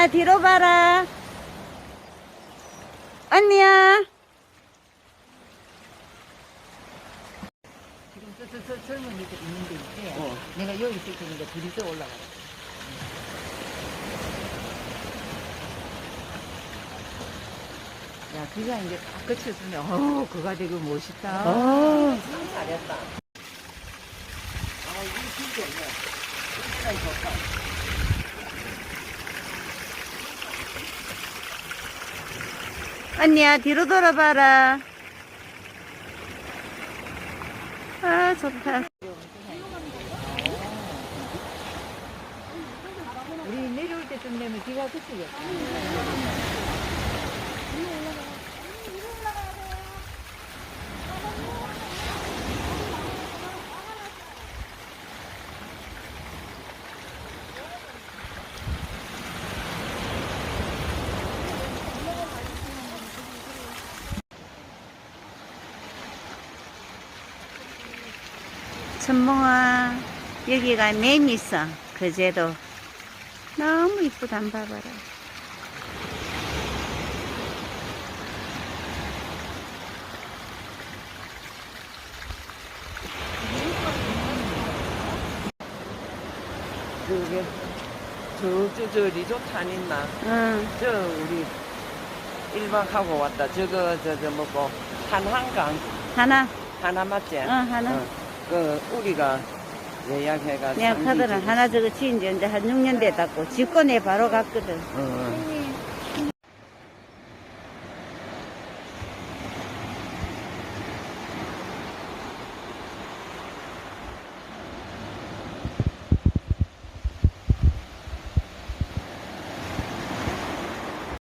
언니야, 뒤로 봐라. 언니야. 지금 저, 저, 저 젊은 애들 있는데 있대. 어. 내가 여기 있을 테니까 둘이서 올라가. 야, 그가 이제 다 끝쳐주면, 어우, 그가 되게 멋있다. 어. 참 잘했다. 아, 이거. 진짜 좋다. 언니야, 뒤로 돌아봐라. 아, 좋다. 우리 내려올 때쯤 되면 비가 그치겠다. 천봉아, 여기가 있어. 그제도. 너무 이쁘다, 안 봐봐라. 그게, 저, 저, 저 리조트 안 있나? 응. 저, 우리, 1박 하고 왔다. 저거, 저, 저, 뭐고, 한한강. 하나, 하나 맞지? 어, 하나. 어, 그, 우리가 예약해가. 내가 카더라. 하나 저거 지은 지 이제 한 6년 됐다고. 직권에 바로 갔거든. 어, 어.